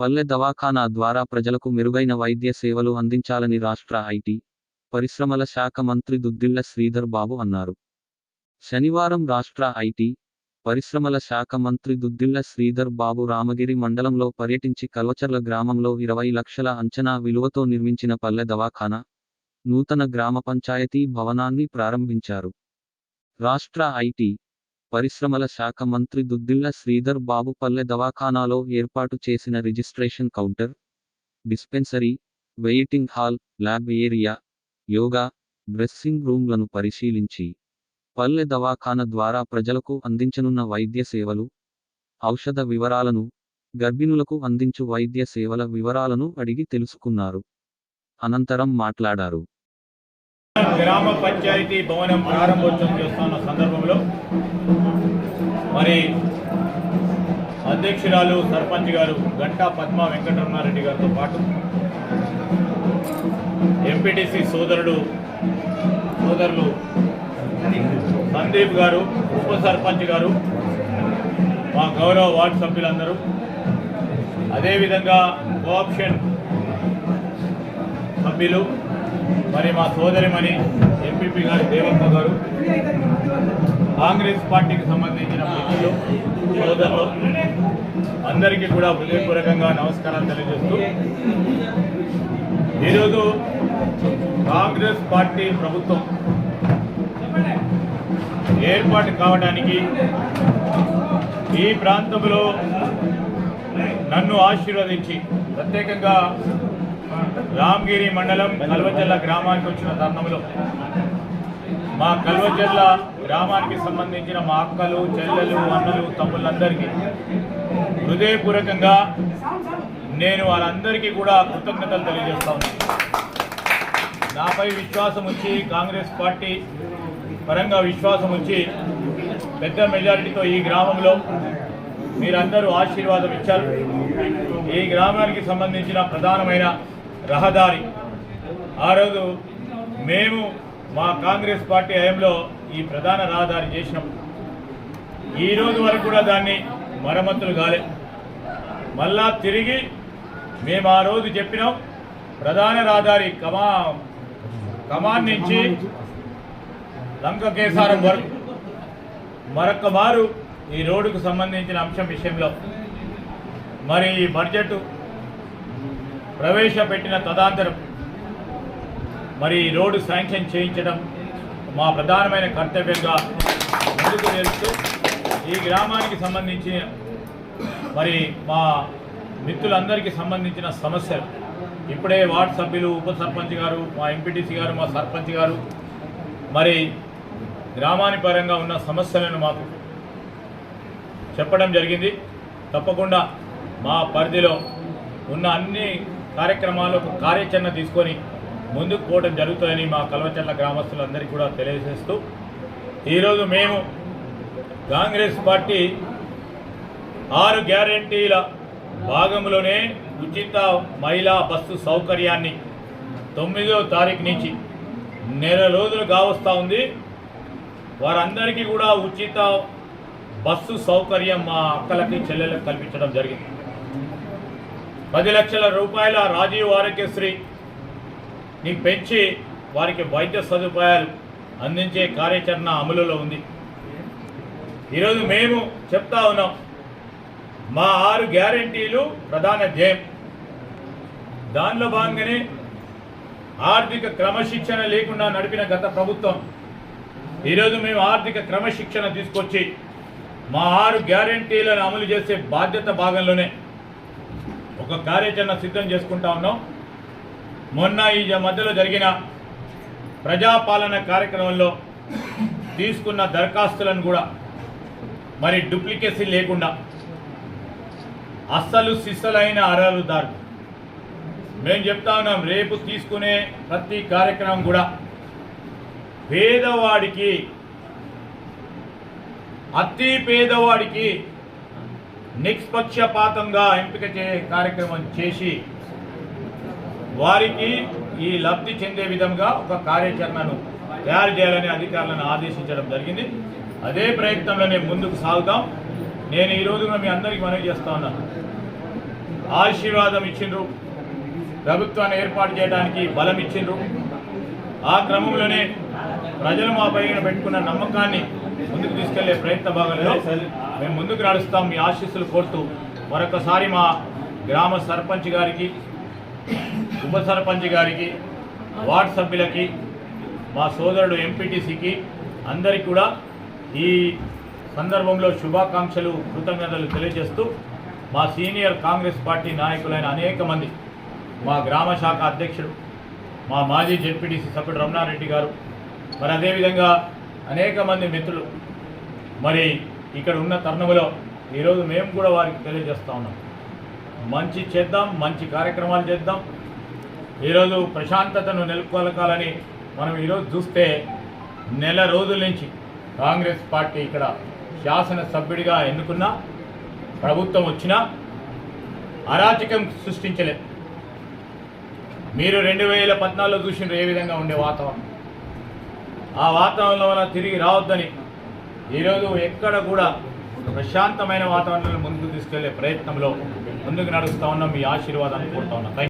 పల్లె దవాఖానా ద్వారా ప్రజలకు మెరుగైన వైద్య సేవలు అందించాలని రాష్ట్ర ఐటీ పరిశ్రమల శాఖ మంత్రి దుద్దిళ్ళ శ్రీధర్ బాబు అన్నారు. శనివారం రాష్ట్ర ఐటీ పరిశ్రమల శాఖ మంత్రి దుద్దిళ్ళ శ్రీధర్ బాబు రామగిరి మండలంలో పర్యటించి కల్వచర్ల గ్రామంలో ఇరవై లక్షల అంచనా విలువతో నిర్మించిన పల్లె దవాఖానా నూతన గ్రామ పంచాయతీ భవనాన్ని ప్రారంభించారు. రాష్ట్ర ఐటీ పరిశ్రమల శాఖ మంత్రి దుద్దిళ్ళ శ్రీధర్ బాబు పల్లె దవాఖానాలో ఏర్పాటు చేసిన registration counter dispensary waiting hall lab area yoga dressing రూమ్లను పరిశీలించి పల్లె దవాఖాన ద్వారా ప్రజలకు అందించనున్న వైద్య సేవలు ఔషధ వివరాలను గర్భిణులకు అందించు వైద్య సేవల వివరాలను అడిగి తెలుసుకున్నారు. అనంతరం మాట్లాడారు. గ్రామ పంచాయతీ భవనం ప్రారంభోత్సవం చేస్తున్న సందర్భంలో మరి అధ్యక్షురాలు సర్పంచ్ గారు గంటా పద్మ వెంకటరమణారెడ్డి గారితో పాటు ఎంపీటీసీ సోదరుడు సోదరులు సందీప్ గారు ఉప సర్పంచ్ గారు మా గౌరవ వార్డు సభ్యులందరూ. అదేవిధంగా కోఆప్షన్ సభ్యులు మరి మా సోదరిమణి ఎంపీపీ గారు దేవప్ప గారు కాంగ్రెస్ పార్టీకి సంబంధించిన మిత్రులు సోదరులు అందరికీ కూడా హృదయపూర్వకంగా నమస్కారాలు తెలియజేస్తూ ఈరోజు కాంగ్రెస్ పార్టీ ప్రభుత్వం ఏర్పాటు కావడానికి ఈ ప్రాంతంలో నన్ను ఆశీర్వదించి ప్రత్యేకంగా రామగిరి మండలం కల్వచెల్ల గ్రామానికి వచ్చిన తరుణంలో మా కల్వచెల్ల గ్రామానికి సంబంధించిన మా అక్కలు చెల్లెలు అన్నలు తమ్ముళ్ళందరికీ హృదయపూర్వకంగా నేను వాళ్ళందరికీ కూడా కృతజ్ఞతలు తెలియజేస్తా ఉన్నాను నాపై విశ్వాసం వచ్చి కాంగ్రెస్ పార్టీ పరంగా విశ్వాసం వచ్చి పెద్ద మెజారిటీతో ఈ గ్రామంలో మీరందరూ ఆశీర్వాదం ఇచ్చారు. ఈ గ్రామానికి సంబంధించిన ప్రధానమైన రహదారి. ఆ రోజు మేము మా కాంగ్రెస్ పార్టీ హయంలో ఈ ప్రధాన రహదారి చేసినాం. ఈ రోజు వరకు కూడా దాన్ని మరమ్మతులు కాలే. మళ్ళా తిరిగి మేము ఆ రోజు చెప్పినాం ప్రధాన రహదారి కమా కమాన్ నుంచి లంక కేసారం వరకు. మరొక మారు ఈ రోడ్డుకు సంబంధించిన అంశం విషయంలో మరి ఈ బడ్జెట్ ప్రవేశపెట్టిన తదాంతరం మరి ఈ రోడ్డు శాంక్షన్ చేయించడం మా ప్రధానమైన కర్తవ్యంగా ముందుకు తెలుస్తూ ఈ గ్రామానికి సంబంధించి మరి మా మిత్రులందరికీ సంబంధించిన సమస్యలు. ఇప్పుడే వార్డు సభ్యులు ఉప సర్పంచ్ గారు మా ఎంపీటీసీ గారు మా సర్పంచ్ గారు మరి గ్రామాని పరంగా ఉన్న సమస్యలను మాకు చెప్పడం జరిగింది. తప్పకుండా మా పరిధిలో ఉన్న అన్ని కార్యక్రమాలకు కార్యాచరణ తీసుకొని ముందుకు పోవడం జరుగుతుందని మా కల్వచర్ల గ్రామస్తులందరికీ కూడా తెలియజేస్తూ ఈరోజు మేము కాంగ్రెస్ పార్టీ ఆరు గ్యారంటీల భాగంలోనే ఉచిత మహిళా బస్సు సౌకర్యాన్ని తొమ్మిదో తారీఖు నుంచి నెల రోజులు కావస్తూ ఉంది. వారందరికీ కూడా ఉచిత బస్సు సౌకర్యం మా అక్కలకి చెల్లెలకు కల్పించడం జరిగింది. పది లక్షల రూపాయల రాజీవ్ ఆరోగ్యశ్రీ ని పెంచి వారికి వైద్య సదుపాయాలు అందించే కార్యాచరణ అమలులో ఉంది. ఈరోజు మేము చెప్తా ఉన్నాం మా ఆరు గ్యారంటీలు ప్రధాన ధ్యేయం. దానిలో భాగంగానే ఆర్థిక క్రమశిక్షణ లేకుండా నడిపిన గత ప్రభుత్వం. ఈరోజు మేము ఆర్థిక క్రమశిక్షణ తీసుకొచ్చి మా ఆరు గ్యారంటీలను అమలు చేసే బాధ్యత భాగంలోనే ఒక కార్యాచరణ సిద్ధం చేసుకుంటా ఉన్నాం. మొన్న ఈ మధ్యలో జరిగిన ప్రజాపాలన కార్యక్రమంలో తీసుకున్న దరఖాస్తులను కూడా మరి డూప్లికేసీ లేకుండా అస్సలు సిస్సలైన అర్హులదారు మేము చెప్తా ఉన్నాం రేపు తీసుకునే ప్రతి కార్యక్రమం కూడా పేదవాడికి అతి పేదవాడికి నిష్పక్షపాతంగా ఎంపిక చే కార్యక్రమం చేసి వారికి ఈ లబ్ధి చెందే విధంగా ఒక కార్యాచరణను తయారు చేయాలని అధికారులను ఆదేశించడం జరిగింది. అదే ప్రయత్నంలోనే ముందుకు సాగుతాం. నేను ఈ రోజున మీ అందరికీ మనవి చేస్తా ఉన్నాను ఆశీర్వాదం ఇచ్చిండ్రు. ప్రభుత్వాన్ని ఏర్పాటు చేయడానికి బలం ఇచ్చిండ్రు. ఆ క్రమంలోనే ప్రజలు మా పైన పెట్టుకున్న నమ్మకాన్ని ముందుకు తీసుకెళ్ళే ప్రయత్న భాగంలో మేము ముందుకు నడుస్తాం మీ ఆశీస్సులు కోరుతూ మరొకసారి మా గ్రామ సర్పంచ్ గారికి ఉప సర్పంచ్ గారికి వార్డు సభ్యులకి మా సోదరుడు ఎంపీటీసీకి అందరికీ కూడా ఈ సందర్భంలో శుభాకాంక్షలు కృతజ్ఞతలు తెలియజేస్తూ మా సీనియర్ కాంగ్రెస్ పార్టీ నాయకులైన అనేక మంది మా గ్రామ శాఖ అధ్యక్షుడు మా మాజీ జెడ్పీటీసీ సభ్యుడు రమణారెడ్డి గారు. మరి అదేవిధంగా అనేక మంది మిత్రులు. మరి ఇక్కడ ఉన్న తరుణంలో ఈరోజు మేము కూడా వారికి తెలియజేస్తా ఉన్నాం. మంచి చేద్దాం మంచి కార్యక్రమాలు చేద్దాం. ఈరోజు ప్రశాంతతను నెలకొల్పాలని మనం ఈరోజు చూస్తే నెల రోజుల నుంచి కాంగ్రెస్ పార్టీ ఇక్కడ శాసనసభ్యుడిగా ఎన్నుకున్నా ప్రభుత్వం వచ్చినా అరాచకం సృష్టించలే. మీరు రెండు వేల పద్నాలుగులో చూసిండ్రు ఏ విధంగా ఉండే వాతావరణం. ఆ వాతావరణం వల్ల తిరిగి రావద్దని ఈరోజు ఎక్కడ కూడా ప్రశాంతమైన వాతావరణాన్ని ముందుకు తీసుకెళ్ళే ప్రయత్నంలో ముందుకు నడుస్తా ఉన్నాం. మీ ఆశీర్వాదాన్ని కోరుతా ఉన్నాం.